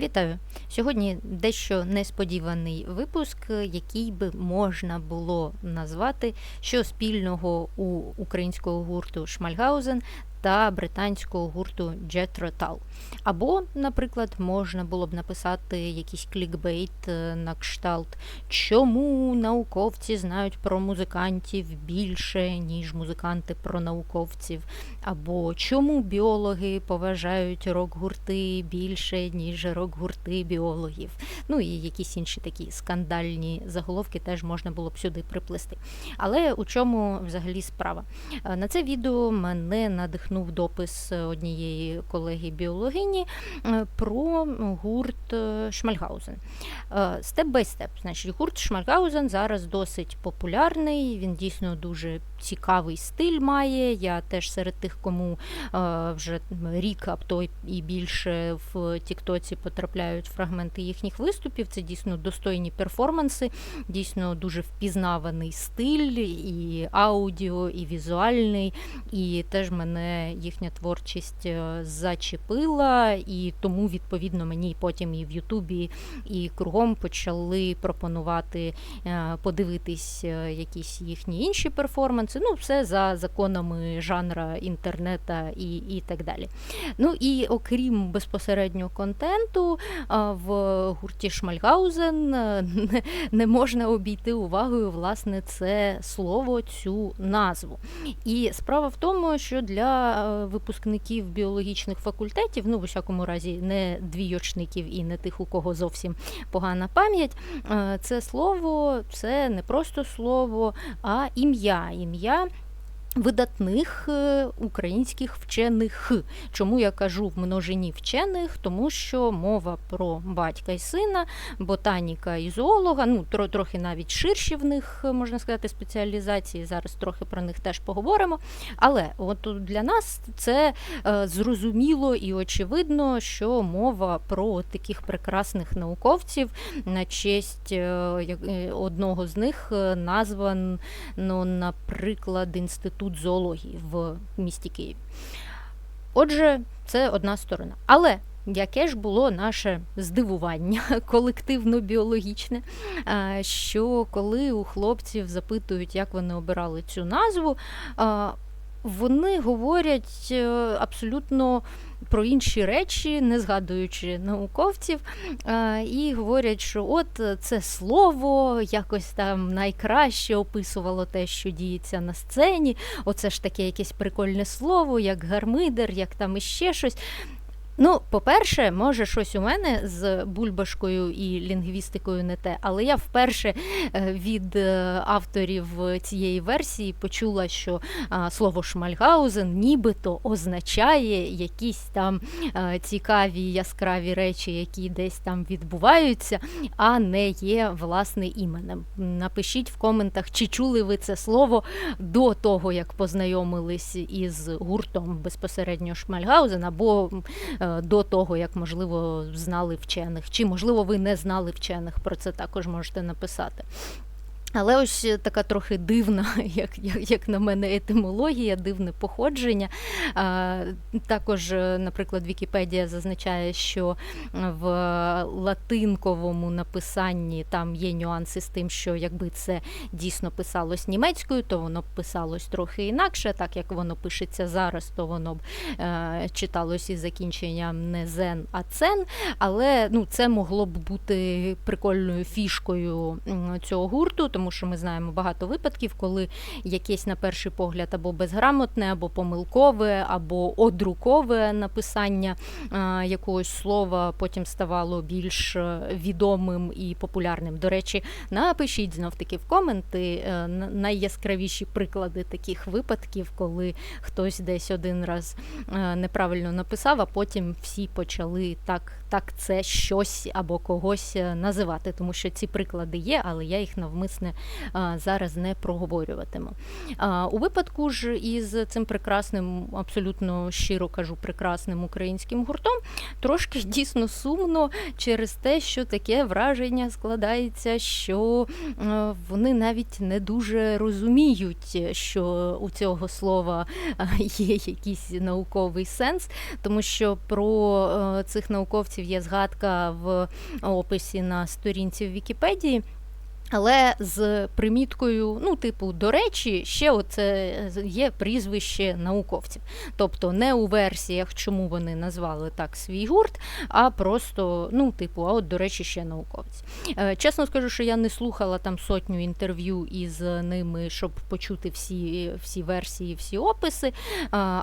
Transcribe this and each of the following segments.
Вітаю! Сьогодні дещо несподіваний випуск, який би можна було назвати що спільного у українського гурту Шмальгаузен та британського гурту Jethro Tull. Або, наприклад, можна було б написати якийсь клікбейт е, на кшталт, чому науковці знають про музикантів більше, ніж музиканти про науковців, або чому біологи поважають рок-гурти більше, ніж рок-гурти біологів. Ну і якісь інші такі скандальні заголовки теж можна було б сюди приплести. Але у чому взагалі справа? Е, На це відео мене надихнув допис однієї колеги біологині е, про гурт е, Шмальгаузен. Степ бай степ. Значить, гурт Шмальгаузен зараз досить популярний, він дійсно дуже цікавий стиль має. Я теж серед тих, кому е, вже рік, а то і більше в Тіктоці потрапляють фрагменти їхніх виступів. Це дійсно достойні перформанси, дійсно дуже впізнаваний стиль, і аудіо, і візуальний. І теж мене їхня творчість е, зачепила, і тому, відповідно, мені потім і в Ютубі, і кругом почали пропонувати е, подивитись якісь їхні інші перформанси. Ну, все за законами жанра інтернета і, і так далі. Ну і окрім безпосереднього контенту, в гурті Шмальгаузен е, не, не можна обійти увагою власне це слово, цю назву. І справа в тому, що для е, випускників біологічних факультетів, ну в усякому разі, не двійочників і не тих, у кого зовсім погана пам'ять, е, це слово це не просто слово, а ім'я. Ім'я я видатних е, українських вчених. Чому я кажу в множині вчених? Тому що мова про батька і сина, ботаніка і зоолога, ну тро, трохи навіть ширші в них, е, можна сказати, спеціалізації. Зараз трохи про них теж поговоримо. Але от для нас це е, зрозуміло і очевидно, що мова про таких прекрасних науковців на честь одного з них назван, ну, наприклад, інститут зоології в місті Києві. Отже, це одна сторона. Але яке ж було наше здивування колективно-біологічне, що коли у хлопців запитують, як вони обирали цю назву, а, вони говорять е, абсолютно про інші речі, не згадуючи науковців, і говорять, що от е, це слово якось там найкраще описувало те, що діється на сцені. Оце ж таке якесь прикольне слово, як гармидер, як там іще щось. Ну, по-перше, може, щось у мене з бульбашкою і лінгвістикою не те, але я вперше е, від е, авторів цієї версії почула, що слово Шмальгаузен нібито означає якісь там е, цікаві яскраві речі, які десь там відбуваються, а не є власне іменем. Напишіть в коментах, чи чули ви це слово до того, як познайомились із гуртом безпосередньо Шмальгаузен, або до того, як можливо знали вчених, чи можливо ви не знали вчених. Про це також можете написати. Але ось е, така трохи дивна, як, як, як на мене, етимологія, дивне походження. А, також, е, наприклад, Вікіпедія зазначає, що в латинковому написанні там є нюанси з тим, що якби це дійсно писалось німецькою, то воно б писалось трохи інакше. Так як воно пишеться зараз, то воно б е, читалось із закінченням не зен, а цен. Але ну, це могло б бути прикольною фішкою цього гурту, тому що ми знаємо багато випадків, коли якесь на перший погляд або безграмотне, або помилкове, або одрукове написання якогось слова потім ставало більш е, відомим і популярним. До речі, напишіть знов таки в коменти е, найяскравіші приклади таких випадків, коли хтось десь один раз е, неправильно написав, а потім всі почали так, так це щось або когось е, називати, тому що ці приклади є, але я їх навмисне зараз не проговорюватиму. У випадку ж із цим прекрасним, абсолютно щиро кажу, прекрасним українським гуртом, трошки дійсно сумно через те, що таке враження складається, що е, вони навіть не дуже розуміють, що у цього слова е, є якийсь науковий сенс, тому що про е, цих науковців є згадка в описі на сторінці в Вікіпедії. Але з приміткою, ну, типу, до речі, ще оце є прізвище науковців. Тобто не у версіях, чому вони назвали так свій гурт, а просто, ну, типу, а от, до речі, ще науковці. Е, чесно скажу, що я не слухала там сотню інтерв'ю із ними, щоб почути всі всі версії, всі описи. Е,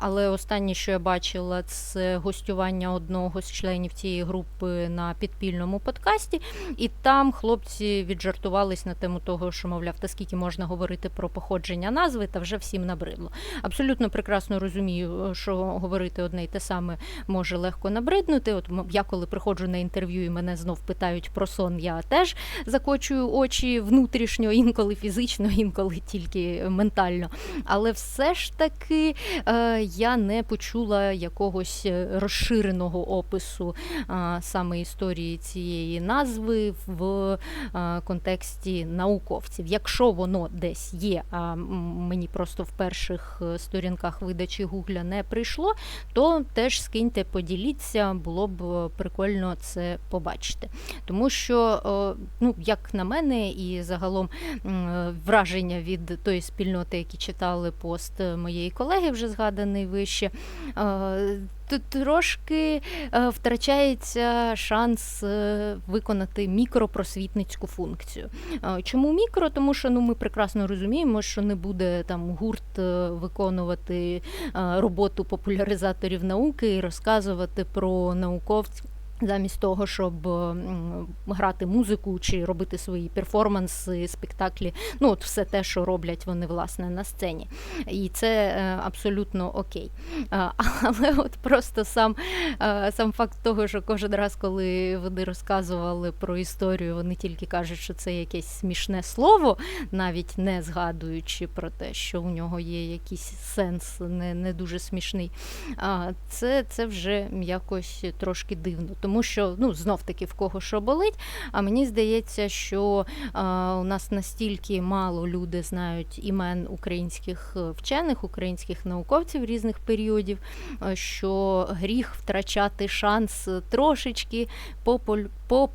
але останнє, що я бачила, це гостювання одного з членів цієї групи на підпільному подкасті, і там хлопці віджартували на тему того, що, мовляв, та скільки можна говорити про походження назви, та вже всім набридло. Абсолютно прекрасно розумію, що говорити одне й те саме може легко набриднути. От я коли приходжу на інтерв'ю і мене знов питають про сон, я теж закочую очі внутрішньо, інколи фізично, інколи тільки ментально. Але все ж таки е, я не почула якогось розширеного опису е, саме історії цієї назви в е, контексті участі науковців. Якщо воно десь є, а мені просто в перших е, сторінках видачі Гугля не прийшло, то теж скиньте, поділіться, було б е, прикольно це побачити. Тому що, е, ну, як на мене, і загалом враження від тої спільноти, які читали пост моєї колеги, вже згаданий вище трошки е, втрачається шанс е, виконати мікропросвітницьку функцію. Е, чому мікро? Тому що ну ми прекрасно розуміємо, що не буде там гурт виконувати роботу популяризаторів науки і розказувати про науковців. Замість того, щоб грати музику чи робити свої перформанси, спектаклі, ну от все те, що роблять вони власне на сцені, і це е, абсолютно окей. Але от просто сам е, сам факт того, що кожен раз, коли вони розказували про історію, вони тільки кажуть, що це якесь смішне слово, навіть не згадуючи про те, що у нього є якийсь сенс, не не дуже смішний. Це, Це вже якось трошки дивно тому що ну знов таки в кого що болить. А мені здається, що а, у нас настільки мало люди знають імен українських е, вчених, українських науковців різних періодів, е, що гріх втрачати шанс трошечки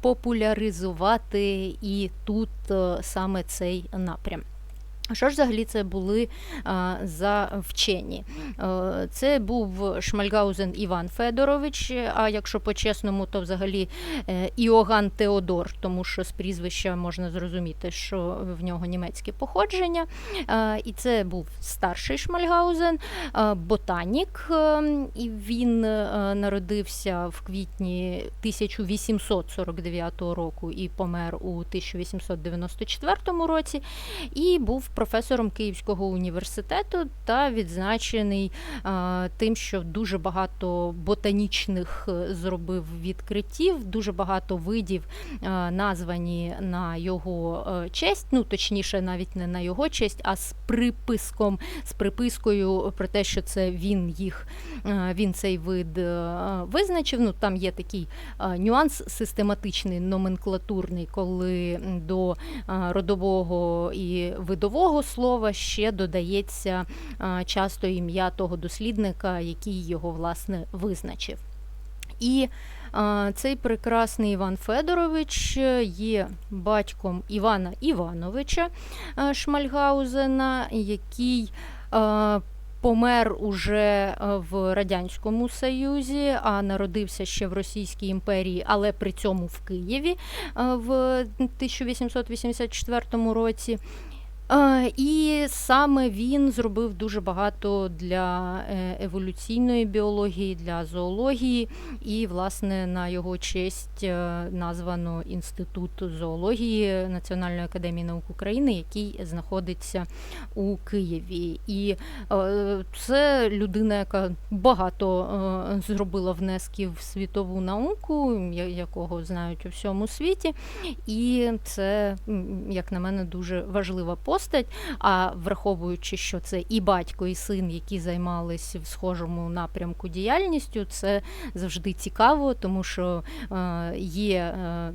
популяризувати і тут е, саме цей напрям. Що ж взагалі це були а, за вчені? А, це був Шмальгаузен Іван Федорович, а якщо по-чесному, то взагалі е, Іоган Теодор, тому що з прізвища можна зрозуміти, що в нього німецьке походження. А, і це був старший Шмальгаузен, а, ботанік, і він народився в квітні 1849 року і помер у 1894 році, і був професором Київського університету та відзначений тим, що дуже багато ботанічних е, зробив відкриттів, дуже багато видів а, названі на його е, честь. Ну точніше, навіть не на його честь, а з приписком, з припискою про те, що це він їх, він цей вид е, визначив. Ну там є такий нюанс систематичний, номенклатурний, коли до родового і видового цього слова ще додається часто ім'я того дослідника, який його власне визначив. І цей прекрасний Іван Федорович є батьком Івана Івановича Шмальгаузена, який помер уже в Радянському Союзі, а народився ще в Російській імперії, але при цьому в Києві в 1884 році. Е, І саме він зробив дуже багато для е, еволюційної біології, для зоології, і, власне, на його честь е, названо Інститут зоології Національної академії наук України, який знаходиться у Києві. І це людина, яка багато зробила внесків в світову науку, якого знають у всьому світі. І це, як на мене, дуже важлива постать. А враховуючи, що це і батько, і син, які займалися в схожому напрямку діяльністю, це завжди цікаво, тому що е, є е,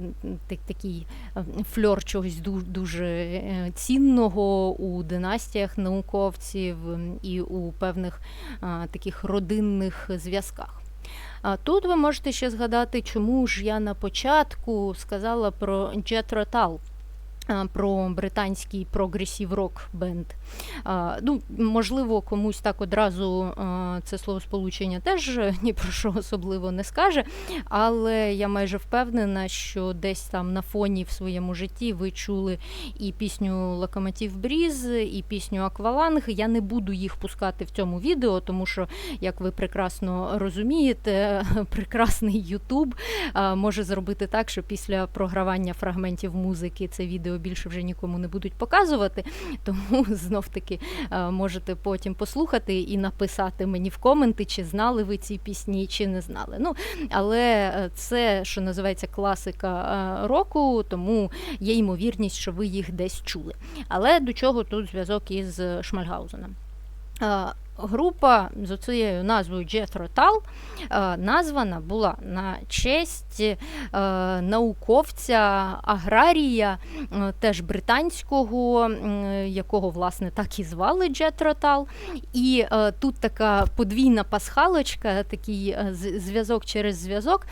такий е, фльор чогось ду- дуже цінного у династіях науковців і у певних таких родинних зв'язках. А тут ви можете ще згадати, чому ж я на початку сказала про Джетро Тал. Про британський прогресів рок бенд. Ну, можливо, комусь так одразу це словосполучення теж ні про що особливо не скаже, але я майже впевнена, що десь там на фоні в своєму житті ви чули і пісню Локомотив Бріз, і пісню Акваланг. Я не буду їх пускати в цьому відео, тому що, як ви прекрасно розумієте, прекрасний Ютуб може зробити так, що після програвання фрагментів музики це відео більше вже нікому не будуть показувати. Тому знов таки е, можете потім послухати і написати мені в коменти, чи знали ви ці пісні, чи не знали. Ну, але е, це, що називається класика е, року, тому є ймовірність, що ви їх десь чули. Але до чого тут зв'язок із Шмальгаузеном? Група з цією назвою е, названа була на честь е, науковця аграрія, е, теж британського, якого власне так і звали Джетро Тал. І е, тут така подвійна пасхалочка, такий зв'язок через зв'язок.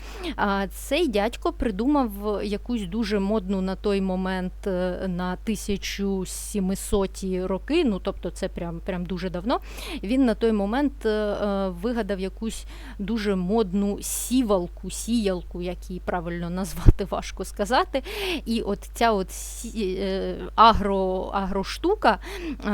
Цей дядько придумав якусь дуже модну на той момент на 1700 роки, ну тобто це прям, прям дуже давно. Він на той момент е, е, вигадав якусь дуже модну сівалку, сіялку, як її правильно назвати, важко сказати. І от ця от е, агро, агроштука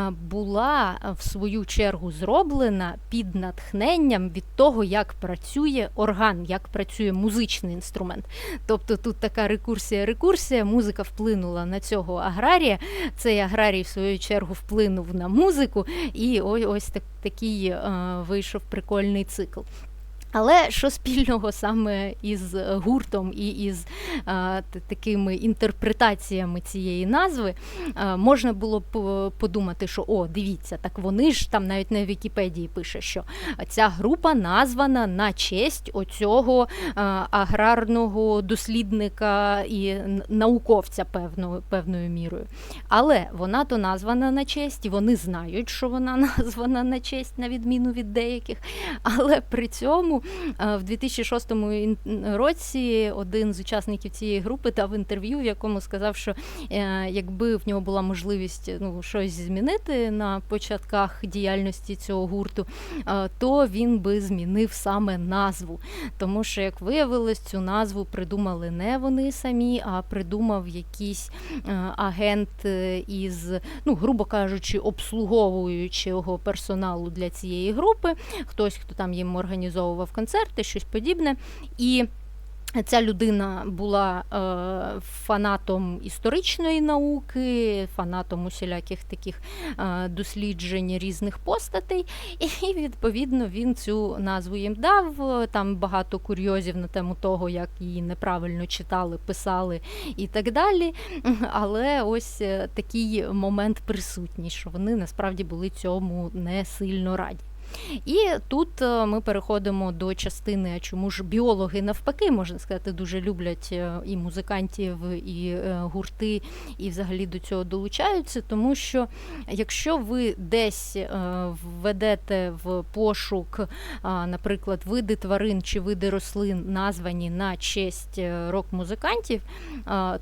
була в свою чергу зроблена під натхненням від того, як працює орган, як працює музичний інструмент. Тобто тут така рекурсія, рекурсія, музика вплинула на цього аграрія. Цей аграрій, в свою чергу, вплинув на музику, і ось, ось так, такий е, вийшов прикольний цикл. Але що спільного саме із е, гуртом і із е, т- такими інтерпретаціями цієї назви, е, можна було б е, подумати, що о, дивіться, так вони ж там навіть на Вікіпедії пише, що ця група названа на честь оцього е, аграрного дослідника і науковця певною, певною мірою. Але вона то названа на честь, і вони знають, що вона названа на честь, на відміну від деяких. Але при цьому е, в 2006 році один з учасників цієї групи дав інтерв'ю, в якому сказав, що е, якби в нього була можливість ну, щось змінити на початках діяльності цього гурту, е, то він би змінив саме назву. Тому що, як виявилось, цю назву придумали не вони самі, а придумав якийсь агент із, ну, грубо кажучи, обслуговуючого персоналу для цієї групи. Хтось, хто там їм організовував концерти, щось подібне. І Ця людина була е, фанатом історичної науки, фанатом усіляких таких е, досліджень різних постатей, і відповідно він цю назву їм дав. Там багато курйозів на тему того, як її неправильно читали, писали і так далі. Але ось е, такий момент присутній, що вони насправді були цьому не сильно раді. І тут е, ми переходимо до частини, а чому ж біологи навпаки, можна сказати, дуже люблять е, і музикантів, і е, гурти, і взагалі до цього долучаються, тому що якщо ви десь введете в пошук, наприклад, види тварин чи види рослин, названі на честь рок-музикантів,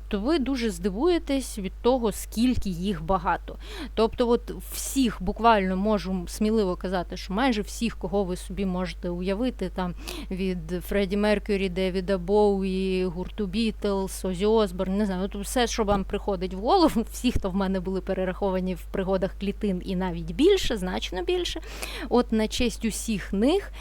то ви дуже здивуєтесь від того, скільки їх багато. Тобто, от всіх буквально можу сміливо казати, що майже всіх, кого ви собі можете уявити, там від Фредді Меркюрі, Девіда Боуї, гурту Бітлз, Озі Осборн, не знаю, от все, що вам приходить в голову, всі, хто в мене були перераховані в пригодах клітин, і навіть більше, значно більше. От на честь усіх них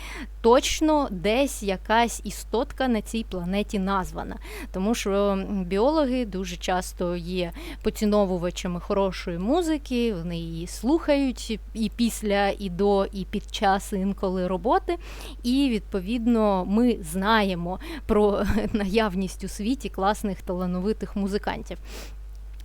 точно десь якась істотка на цій планеті названа. Тому що біологи дуже часто є поціновувачами хорошої музики, вони її слухають і після, і до, і під час інколи роботи. І відповідно ми знаємо про наявність у світі класних талановитих музикантів.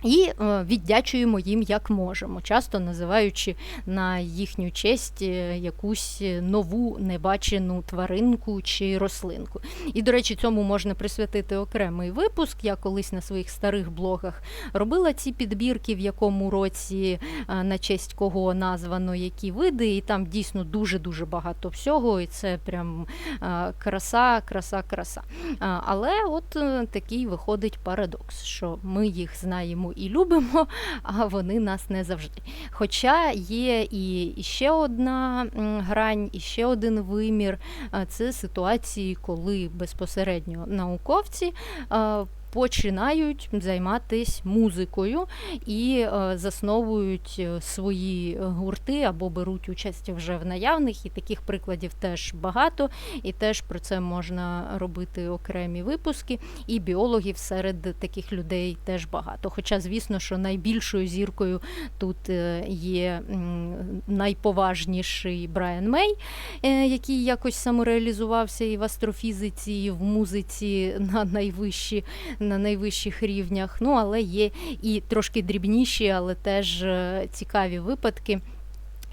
І е, віддячуємо їм як можемо, часто називаючи на їхню честь е, якусь нову небачену тваринку чи рослинку. І, до речі, цьому можна присвятити окремий випуск. Я колись на своїх старих блогах робила ці підбірки, в якому році е, на честь кого названо які види, і там дійсно дуже-дуже багато всього, і це прям краса, краса, краса. Але от такий виходить парадокс, що ми їх знаємо і любимо, а вони нас не завжди. Хоча є і ще одна грань, і ще один вимір це ситуації, коли безпосередньо науковці. Починають займатися музикою і е, засновують е, свої гурти або беруть участь вже в наявних, і таких прикладів теж багато, і теж про це можна робити окремі випуски. І біологів серед таких людей теж багато. Хоча, звісно, що найбільшою зіркою тут е, є найповажніший Брайан Мей, е, який якось самореалізувався і в астрофізиці, і в музиці на найвищі на найвищих рівнях. Ну, але є і трошки дрібніші, але теж е, цікаві випадки.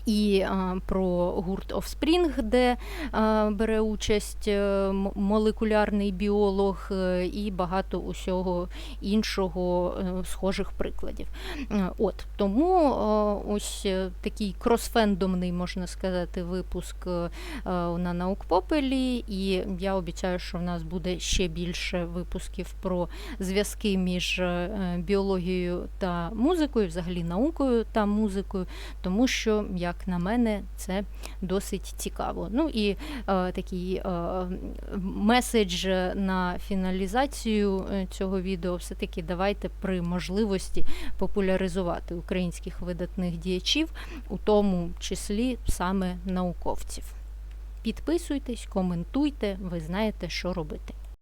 І а, про гурт Offspring, де а, бере участь е, молекулярний біолог, е, і багато усього іншого е, схожих прикладів. От тому ось такий кросфендомний, можна сказати, випуск на наукпопелі. І я обіцяю, що в нас буде ще більше випусків про зв'язки між біологією та музикою, взагалі наукою та музикою, тому що, як на мене, це досить цікаво. Ну і е, такий е, меседж на фіналізацію е, цього відео, все-таки давайте при можливості популяризувати українських видатних діячів, у тому числі саме науковців. Підписуйтесь, коментуйте, ви знаєте, що робити.